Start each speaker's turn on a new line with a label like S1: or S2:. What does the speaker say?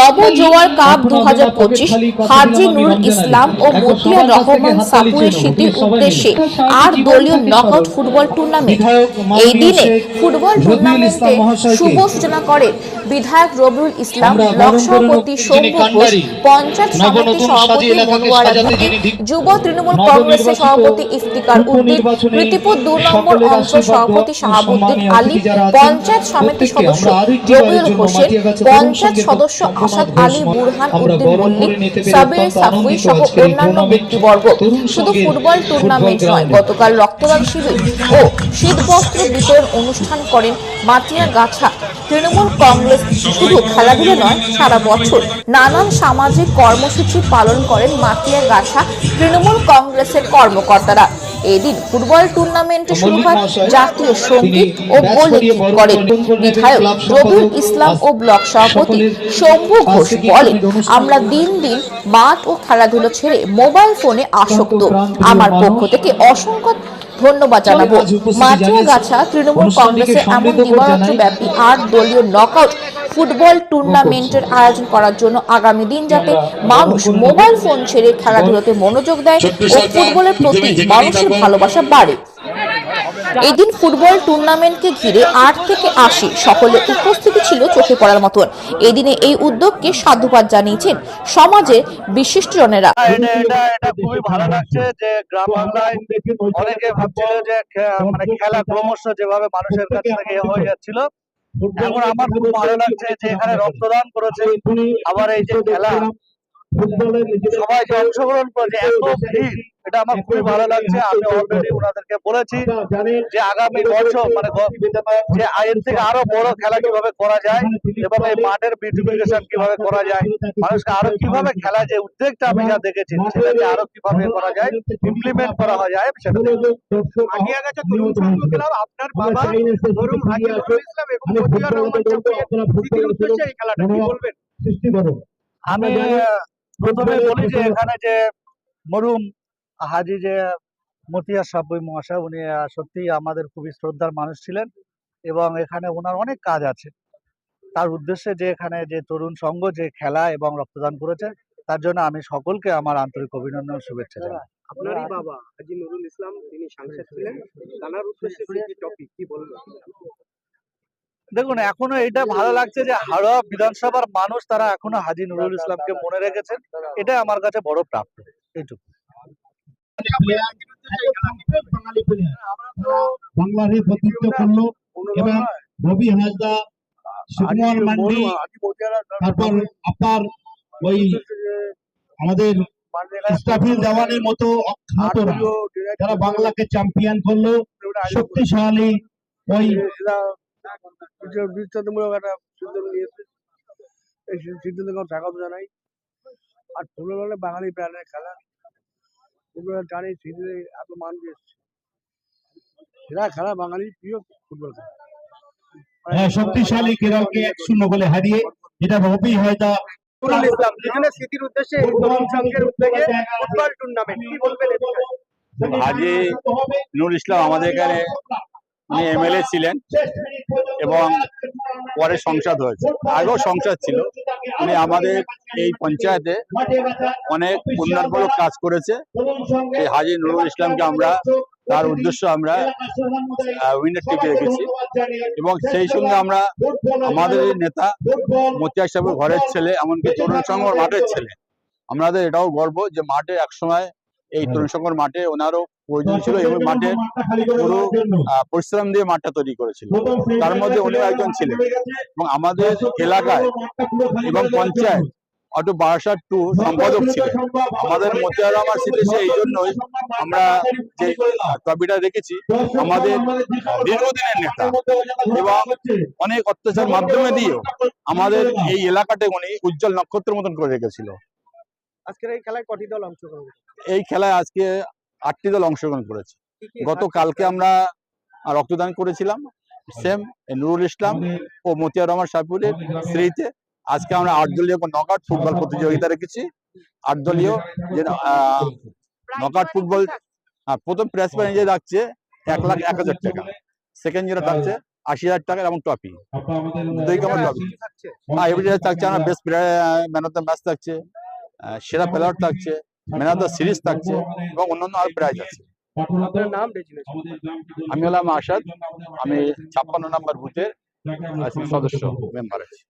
S1: নবজোয়ার cup দু হাজার পঁচিশ হাজি নুরুল ইসলাম ও মতিয়ার রহমান সাপুরের স্মৃতির উদ্দেশ্যে আর দলীয় নকআউট ফুটবল টুর্নামেন্ট এই দিনে ফুটবল টুর্নামেন্টে শুভ সূচনা করেন বিধায়ক রবিউল ইসলাম ব্লক সভাপতি শম্ভু ঘোষ পঞ্চায়েত সমিতি সভাপতি মনোয়ারা যুব তৃণমূল কংগ্রেসের সভাপতি ইফতিকার উদ্দিন প্রীতিপুর দু নম্বর অংশ সভাপতি শাহাবুদ্দিন আলী পঞ্চায়েত সমিতি সদস্য রবিউল হোসেন পঞ্চায়েত সদস্য আসাদ আলী বুরহান উদ্দিন মল্লিক সাবির সাফুই সহ অন্যান্য ব্যক্তিবর্গ শুধু ফুটবল টুর্নামেন্ট নয় গতকাল রক্তদান শিবির ও শীতবস্ত্র বিতরণ অনুষ্ঠান করেন মাটিয়া গাছা তৃণমূল কংগ্রেস। শুধু খেলাধুলো নয় সারা বছর নানান সামাজিক কর্মসূচি পালন করেন মাটিয়া গাছা তৃণমূল কংগ্রেসের কর্মকর্তারা। এদিন ফুটবল টুর্নামেন্টে শুরু হয় জাতীয় সংগীত ও গোল করেন। বিধায়ক রবিউল ইসলাম ও ব্লক সভাপতি শম্ভু ঘোষ বলেন আমরা দিন দিন মাঠ ও খেলাধুলো ছেড়ে মোবাইল ফোনে আসক্ত। আমার পক্ষ থেকে অসংখ্য ধন্যবাদ জানাব। মাটিয়া গাছা তৃণমূল কংগ্রেসের এমন দিবারাত্র ব্যাপী আট দলীয় নকআউট ফুটবল টুর্নামেন্টের আয়োজন করার জন্য আগামী দিন যাতে মানুষ মোবাইল ফোন ছেড়ে খেলাধুলোতে মনোযোগ দেয় ও ফুটবলের প্রতি মানুষের ভালোবাসা বাড়ে। এদিন ফুটবল টুর্নামেন্টকে ঘিরে আট থেকে আশি সকলের উপস্থিতি ছিল চোখে পড়ার মতন। এদিনে এই উদ্যোগকে সাধুবাদ জানিয়েছেন সমাজের বিশিষ্টজনেরা।
S2: খুবই ভালো লাগছে যে গ্রাম বাংলায় অনেকে ভাবছিল যে মানে খেলা ক্রমশ যেভাবে মানুষের কাছ থেকে হয়ে যাচ্ছিল এখন আমার খুব ভালো লাগছে যে এখানে রক্তদান করেছে আবার এই যে খেলা। সবাই যে অংশগ্রহণ করেছে এত ভিড়। এটা আমার খুবই ভালো লাগছে। আমি অলরেডি ওনাদেরকে বলেছি যে আগামী বছর মানে যে আইন থেকে আরও বড় খেলা কীভাবে করা যায় এবং এই মাঠের বিউটিফিকেশন কীভাবে করা যায় মানুষকে আরও কীভাবে খেলা যে উদ্যোগটা আমি যা দেখেছি সেটাকে আরও কীভাবে করা যায় ইমপ্লিমেন্ট করা হয় যায় সেটা
S3: হাজিয়া গাছা তরুণ সংঘ ক্লাব আপনার বাবা হাজি নজরুল ইসলাম এবং মতিউর রহমান উদ্দেশ্যে এই খেলাটা কি বলবেন?
S2: আমি প্রথমে বলি যে এখানে যে মরুম হাজি যে মতিয়া সাব্বই মহাশয় উনি আহ, সত্যিই আমাদের খুবই শ্রদ্ধার মানুষ ছিলেন এবং এখানে ওনার অনেক কাজ আছে। তার উদ্দেশ্যে যে এখানে যে তরুণ সংঘ যে খেলা এবং রক্তদান করেছে তার জন্য আমি সকলকে আমার আন্তরিক অভিনন্দন শুভেচ্ছা জানাই।
S3: আপনারই বাবা হাজি নুরুল ইসলাম তিনি সাংসদ ছিলেন। তার উদ্দেশ্যে কি টপিক কি বলবেন?
S2: দেখুন এখনও এটা ভালো লাগছে যে হাওড়া বিধানসভার মানুষ তারা এখনও হাজি নুরুল ইসলামকে মনে রেখেছেন। এটা আমার কাছে বড় প্রাপ্ত। এইটুকু।
S4: বাংলার হয়ে প্রতিনিধিত্ব করল এবং রবি হাসদা সুকুমার মান্ডি তারপর আপনার ওই আমাদের দেওয়ানের মতো অখ্যাতরা যারা বাংলাকে চ্যাম্পিয়ন করল শক্তিশালী ওই
S3: দৃষ্টান্তমূলক একটা সিদ্ধান্ত নিয়েছে এই সিদ্ধান্তকে স্বাগত জানাই। আর ফুটবল বাঙালি প্রাণের খেলা ফুটবল জানি সিজনে এত মানুষ এসছে। সেরা খেলা বাঙালির প্রিয় ফুটবল খেলা।
S4: হ্যাঁ, শক্তিশালী কেরলকে এক শূন্য বলে হারিয়ে এটা
S3: ইসলাম স্মৃতির উদ্দেশ্যে তরুণ সংঘের উদ্যোগে ফুটবল টুর্নামেন্ট কি বলবেন
S5: হাজি নুরুল ইসলাম আমাদের এখানে উনি এমএলএ ছিলেন এবং পরে সংসদ হয়েছে। আগেও সংসদ ছিল। উনি আমাদের এই পঞ্চায়েতে অনেক উন্নয়নমূলক কাজ করেছে। এই হাজি নুরুল ইসলামকে আমরা, তার উদ্দেশ্য আমরা উইনার টিপে রেখেছি। এবং সেই সঙ্গে আমরা আমাদের নেতা মতিয়া সাহেবের ঘরের ছেলে, এমনকি তরুণ সংঘ মাঠের ছেলে। আমাদের এটাও গর্ব যে মাঠে একসময় এই তরুণ সংঘর মাঠে ওনারও প্রয়োজন ছিল এবং মাঠে পুরো পরিশ্রম দিয়ে মাঠটা তৈরি করেছিল। তার মধ্যে উনিও একজন ছিলেন। এবং আমাদের এলাকায় এবং পঞ্চায়েত অটো বারাসাত টু সম্পাদক ছিলেন। আমাদের মতিয়ার রহমান স্মৃতি সেই জন্যই আমরা যে ট্রফিটা রেখেছি আমাদের দীর্ঘদিনের নেতা এবং অনেক অত্যাচার মাধ্যমে দিয়েও আমাদের এই এলাকাটা উনি উজ্জ্বল নক্ষত্রের মতন করে রেখেছিল।
S3: আজকের এই খেলায় কটি দল অংশগ্রহণ
S5: এই খেলায় আজকে আটটি দল অংশগ্রহণ করেছে। গতকালকে আমরা রক্তদান করেছিলাম। সেম নুরুল ইসলাম ও মতিয়া রহমান সাপুরের স্ত্রীতে আজকে আমরা আট দলীয় নকআউট ফুটবল প্রতিযোগিতা রেখেছি। আট দলীয় যে নকআউট ফুটবল আহ, প্রথম প্রাইজ প্রাইজে রাখছে এক লাখ এক হাজার টাকা। সেকেন্ড যেটা থাকছে আশি হাজার টাকার এবং ট্রফি দুই কেমন ট্রফি হ্যাঁ এবারে থাকছে আমার best player man of the match থাকছে সেরা প্লেয়ার থাকছে ম্যান অফ দ্য সিরিজ থাকছে এবং অন্যান্য আর প্রাইজ আছে।
S3: আপনার নাম?
S5: আমি হলাম আসাদ আমি ছাপ্পান্ন নম্বর বুথের সদস্য মেম্বার আছি।